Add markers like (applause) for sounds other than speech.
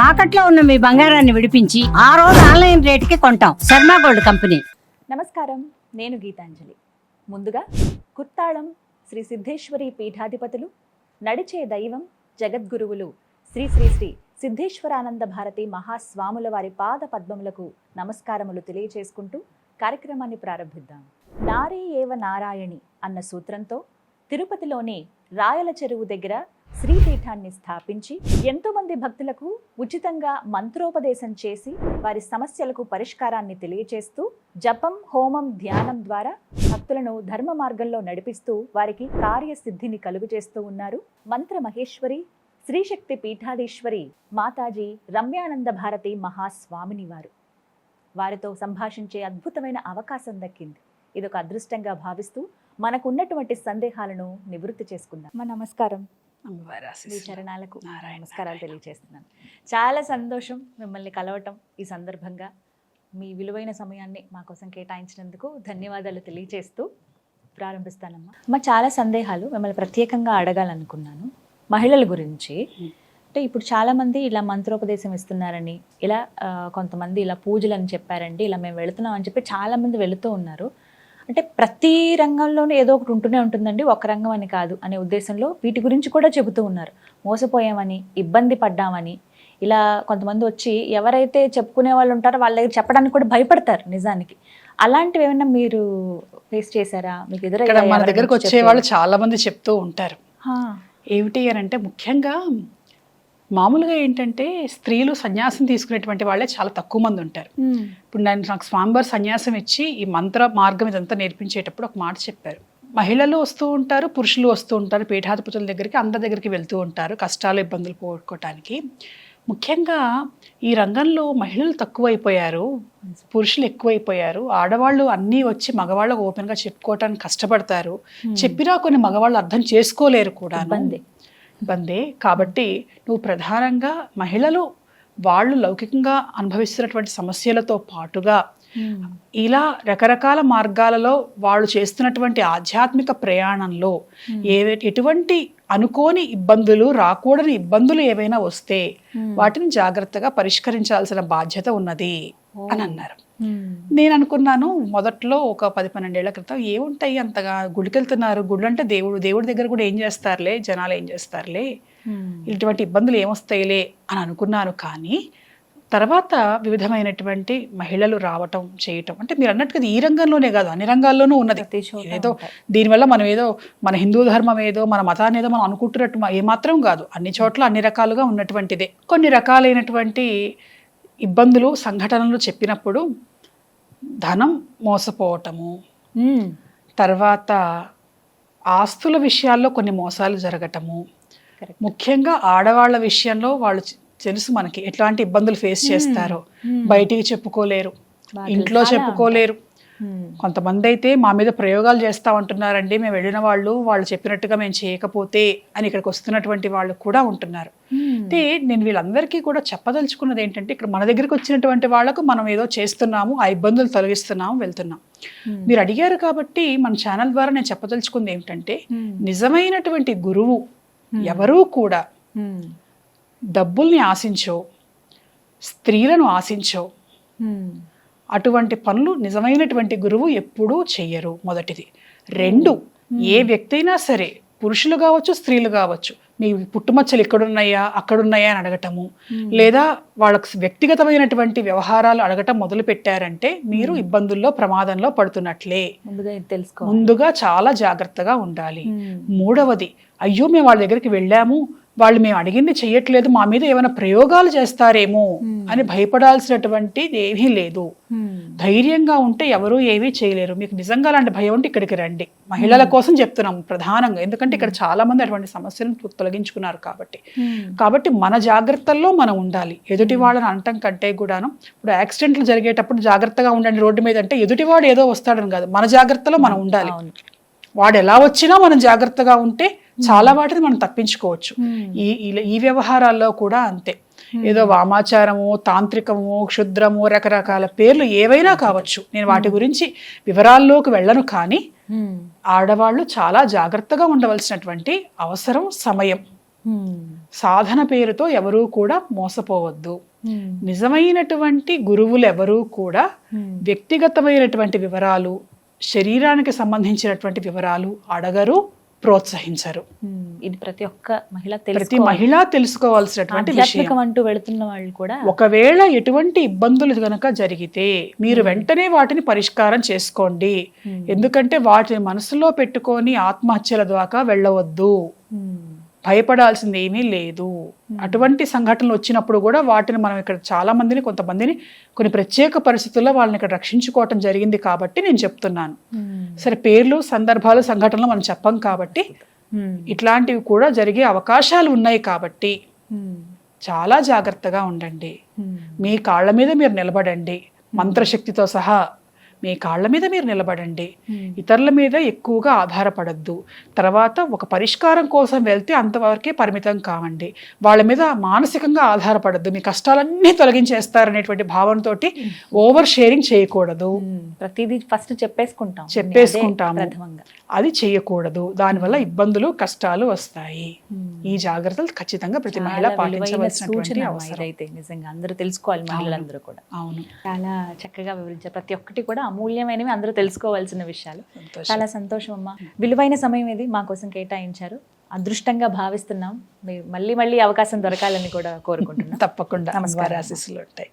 తాకట్లో ఉన్న మీ బంగారాన్ని విడిపించి ఆ రోజు ఆన్లైన్ రేటుకి కొంటాం. Sharma gold company. నమస్కారం. నేను గీతాంజలి. ముందుగా కుత్తాళం శ్రీ సిద్ధేశ్వరి పీఠాధిపతులు నడిచే దైవం జగద్గురువులు శ్రీ శ్రీ శ్రీ సిద్ధేశ్వరానంద భారతి మహాస్వాముల వారి పాద పద్మములకు నమస్కారములు తెలియచేసుకుంటూ కార్యక్రమాన్ని ప్రారంభిద్దాం. నారీ ఏవ నారాయణి అన్న సూత్రంతో తిరుపతిలోని రాయల చెరువు దగ్గర శ్రీపీఠాన్ని స్థాపించి ఎంతో మంది భక్తులకు ఉచితంగా మంత్రోపదేశం చేసి వారి సమస్యలకు పరిష్కారాన్ని తెలియచేస్తూ జపం హోమం ధ్యానం ద్వారా భక్తులను ధర్మ మార్గంలో నడిపిస్తూ వారికి కార్యసిద్ధిని కలుగు చేస్తూ ఉన్నారు మంత్ర మహేశ్వరి శ్రీశక్తి పీఠాధీశ్వరి మాతాజీ రమ్యానంద భారతి మహాస్వామిని వారు. వారితో సంభాషించే అద్భుతమైన అవకాశం దక్కింది. ఇదొక అదృష్టంగా భావిస్తూ మనకున్నటువంటి సందేహాలను నివృత్తి చేసుకుందాం. మా నమస్కారం. మీ చరణాలకు నమస్కారాలు. తెలియజేస్తున్నాను చాలా సంతోషం మిమ్మల్ని కలవటం ఈ సందర్భంగా. మీ విలువైన సమయాన్ని మా కోసం కేటాయించినందుకు ధన్యవాదాలు తెలియజేస్తూ ప్రారంభిస్తానమ్మా. మా చాలా సందేహాలు మిమ్మల్ని ప్రత్యేకంగా అడగాలనుకున్నాను. మహిళల గురించి. అంటే ఇప్పుడు చాలా మంది ఇలా మంత్రోపదేశం ఇస్తున్నారని ఇలా కొంతమంది ఇలా పూజలు అని చెప్పారండి ఇలా మేము వెళుతున్నాం అని చెప్పి చాలా మంది వెళుతూ ఉన్నారు. అంటే ప్రతి రంగంలోనూ ఏదో ఒకటి ఉంటూనే ఉంటుందండి ఒక రంగం అని కాదు అనే ఉద్దేశంలో వీటి గురించి కూడా చెబుతూ ఉన్నారు. మోసపోయామని ఇబ్బంది పడ్డామని ఇలా కొంతమంది వచ్చి ఎవరైతే చెప్పుకునే వాళ్ళు ఉంటారో వాళ్ళ దగ్గర చెప్పడానికి కూడా భయపడతారు నిజానికి. అలాంటివి ఏమైనా మీరు ఫేస్ చేశారా? మీకు ఎదురైనా మన దగ్గరకు వచ్చి వాళ్ళు చాలా మంది చెప్తూ ఉంటారు. హా, ఏమిటి అని అంటే ముఖ్యంగా మామూలుగా ఏంటంటే స్త్రీలు సన్యాసం తీసుకునేటువంటి వాళ్ళే చాలా తక్కువ మంది ఉంటారు. ఇప్పుడు నేను నాకు స్వామివారు సన్యాసం ఇచ్చి ఈ మంత్ర మార్గం ఇదంతా నేర్పించేటప్పుడు ఒక మాట చెప్పారు. మహిళలు వస్తూ ఉంటారు పురుషులు వస్తూ ఉంటారు పీఠాధిపతుల దగ్గరికి అందరి దగ్గరికి వెళ్తూ ఉంటారు కష్టాలు ఇబ్బందులు పోగొట్టుకోవటానికి ముఖ్యంగా ఈ రంగంలో మహిళలు తక్కువైపోయారు పురుషులు ఎక్కువైపోయారు ఆడవాళ్ళు అన్నీ వచ్చి మగవాళ్ళకు ఓపెన్గా చెప్పుకోవటానికి కష్టపడతారు. చెప్పినా కొన్ని మగవాళ్ళు అర్థం చేసుకోలేరు కూడా ఇబ్బంది. ఇబ్బందే కాబట్టి నువ్వు ప్రధానంగా మహిళలు వాళ్ళు లౌకికంగా అనుభవిస్తున్నటువంటి సమస్యలతో పాటుగా ఇలా రకరకాల మార్గాలలో వాళ్ళు చేస్తున్నటువంటి ఆధ్యాత్మిక ప్రయాణంలో ఏ ఎటువంటి అనుకోని ఇబ్బందులు రాకూడని ఇబ్బందులు ఏవైనా వస్తే వాటిని జాగ్రత్తగా పరిష్కరించాల్సిన బాధ్యత ఉన్నది. అని అన్నారు. నేను అనుకున్నాను మొదట్లో ఒక పది పన్నెండేళ్ళ క్రితం ఏముంటాయి అంతగా గుడికి వెళ్తున్నారు గుళ్ళు అంటే దేవుడు దేవుడి దగ్గర కూడా ఏం చేస్తారులే జనాలు ఏం చేస్తారులే ఇటువంటి ఇబ్బందులు ఏమొస్తాయిలే అని అనుకున్నాను కానీ తర్వాత వివిధమైనటువంటి మహిళలు రావటం చేయటం అంటే మీరు అన్నట్టుగా ఈ రంగంలోనే కాదు అన్ని రంగాల్లోనూ ఉన్నది. ఏదో. దీనివల్ల మనం ఏదో మన హిందూ ధర్మం ఏదో మన మతాన్ని ఏదో మనం అనుకుంటున్నట్టు ఏమాత్రం కాదు అన్ని చోట్ల అన్ని రకాలుగా ఉన్నటువంటిదే. కొన్ని రకాలైనటువంటి ఇబ్బందులు సంఘటనలు చెప్పినప్పుడు ధనం మోసపోవటము. తర్వాత ఆస్తుల విషయాల్లో కొన్ని మోసాలు జరగటము. ముఖ్యంగా ఆడవాళ్ళ విషయంలో వాళ్ళు తెలుసు మనకి ఎట్లాంటి ఇబ్బందులు ఫేస్ చేస్తారో. బయటికి చెప్పుకోలేరు. ఇంట్లో చెప్పుకోలేరు. కొంతమంది అయితే మా మీద ప్రయోగాలు చేస్తా ఉంటున్నారండి. మేము వెళ్ళిన వాళ్ళు వాళ్ళు చెప్పినట్టుగా మేము చేయకపోతే అని ఇక్కడికి వస్తున్నటువంటి వాళ్ళు కూడా ఉంటున్నారు. అంటే నేను వీళ్ళందరికీ కూడా చెప్పదలుచుకున్నది ఏంటంటే ఇక్కడ మన దగ్గరికి వచ్చినటువంటి వాళ్ళకు మనం ఏదో చేస్తున్నాము ఆ ఇబ్బందులు తొలగిస్తున్నాము వెళ్తున్నాం. మీరు అడిగారు కాబట్టి మన ఛానల్ ద్వారా నేను చెప్పదలుచుకుంది ఏమిటంటే నిజమైనటువంటి గురువు ఎవరూ కూడా డబ్బుల్ని ఆశించో స్త్రీలను ఆశించో అటువంటి పనులు నిజమైనటువంటి గురువు ఎప్పుడూ చెయ్యరు. మొదటిది. రెండు ఏ వ్యక్తి అయినా సరే పురుషులు కావచ్చు స్త్రీలు కావచ్చు మీ పుట్టుమచ్చలు ఇక్కడున్నాయా అక్కడున్నాయా అని అడగటము. లేదా వాళ్ళకు వ్యక్తిగతమైనటువంటి వ్యవహారాలు అడగటం మొదలు పెట్టారంటే మీరు ఇబ్బందుల్లో ప్రమాదంలో పడుతున్నట్లే. ముందుగా ఇది తెలుసుకో ముందుగా చాలా జాగ్రత్తగా ఉండాలి. మూడవది అయ్యో మేము వాళ్ళ దగ్గరికి వెళ్ళాము వాళ్ళు మేము అడిగింది చెయ్యట్లేదు మా మీద ఏమైనా ప్రయోగాలు చేస్తారేమో అని భయపడాల్సినటువంటిది ఏమీ లేదు. ధైర్యంగా ఉంటే ఎవరూ ఏమీ చేయలేరు. మీకు నిజంగా అలాంటి భయం ఉంటే ఇక్కడికి రండి. మహిళల కోసం చెప్తున్నాం ప్రధానంగా. ఎందుకంటే ఇక్కడ చాలా మంది అటువంటి సమస్యలను తొలగించుకున్నారు కాబట్టి. కాబట్టి మన జాగ్రత్తల్లో మనం ఉండాలి. ఎదుటి వాళ్ళని అనటం కంటే కూడాను ఇప్పుడు యాక్సిడెంట్లు జరిగేటప్పుడు జాగ్రత్తగా ఉండండి రోడ్డు మీద అంటే ఎదుటివాడు ఏదో వస్తాడని కాదు. మన జాగ్రత్తలో మనం ఉండాలి. వాడు ఎలా వచ్చినా మనం జాగ్రత్తగా ఉంటే చాలా వాటిని మనం తప్పించుకోవచ్చు. ఉమ్, ఈ ఈ- వ్యవహారాల్లో కూడా అంతే. ఏదో వామాచారము తాంత్రికము క్షుద్రము రకరకాల పేర్లు ఏవైనా కావచ్చు. నేను వాటి గురించి వివరాల్లోకి వెళ్ళను కానీ ఆడవాళ్ళు చాలా జాగ్రత్తగా ఉండవలసినటువంటి అవసరం సమయం. సాధన పేరుతో ఎవరూ కూడా మోసపోవద్దు. నిజమైనటువంటి గురువులు ఎవరూ కూడా వ్యక్తిగతమైనటువంటి వివరాలు శరీరానికి సంబంధించినటువంటి వివరాలు అడగరు. ప్రోత్సహించరు. ఇది ప్రతి ఒక్క మహిళ ప్రతి. మహిళ తెలుసుకోవాల్సినటువంటి విషయం. అంటూ వెళుతున్న వాళ్ళు కూడా ఒకవేళ ఎటువంటి ఇబ్బందులు గనక జరిగితే మీరు వెంటనే వాటిని పరిష్కారం చేసుకోండి. ఎందుకంటే వాటిని మనసులో పెట్టుకొని ఆత్మహత్యల దాకా వెళ్ళవద్దు. భయపడాల్సింది ఏమీ లేదు అటువంటి సంఘటనలు వచ్చినప్పుడు కూడా వాటిని మనం ఇక్కడ చాలా మందిని కొంతమందిని కొన్ని ప్రత్యేక పరిస్థితుల్లో వాళ్ళని ఇక్కడ రక్షించుకోవటం జరిగింది కాబట్టి నేను చెప్తున్నాను. సరే పేర్లు సందర్భాలు సంఘటనలు మనం చెప్పం కాబట్టి ఇట్లాంటివి కూడా జరిగే అవకాశాలు ఉన్నాయి కాబట్టి చాలా జాగ్రత్తగా ఉండండి. మీ కాళ్ళ మీద మీరు నిలబడండి. మంత్రశక్తితో సహా మీ కాళ్ళ మీద మీరు నిలబడండి. ఇతరుల మీద ఎక్కువగా ఆధారపడద్దు. తర్వాత ఒక పరిష్కారం కోసం వెళ్తే అంతవరకే పరిమితం కావండి. వాళ్ళ మీద మానసికంగా ఆధారపడద్దు. మీ కష్టాలన్నీ తొలగించేస్తారనేటువంటి భావనతోటి ఓవర్ షేరింగ్ చేయకూడదు. ప్రతిదీ ఫస్ట్ చెప్పేసుకుంటాం. చెప్పేసుకుంటాము. అదే చేయకూడదు. దానివల్ల ఇబ్బందులు కష్టాలు వస్తాయి. ఈ జాగ్రత్తలు ఖచ్చితంగా ప్రతి మహిళ అమ్మా అవసరం. ఇదైతే నిజంగా. అందరూ తెలుసుకోవాలి మహిళలందరూ కూడా. అవును. చాలా చక్కగా వివరించారు. ప్రతి ఒక్కటి కూడా అమూల్యమైనవి అందరూ తెలుసుకోవాల్సిన విషయాలు. చాలా సంతోషం అమ్మా. విలువైన సమయం ఇది మా కోసం కేటాయించారు. అదృష్టంగా భావిస్తున్నాం. మళ్ళీ మళ్ళీ అవకాశం దొరకాలని కూడా కోరుకుంటున్నాం. (laughs) తప్పకుండా. నమస్కారం. ఆశీస్సులు ఉంటాయి.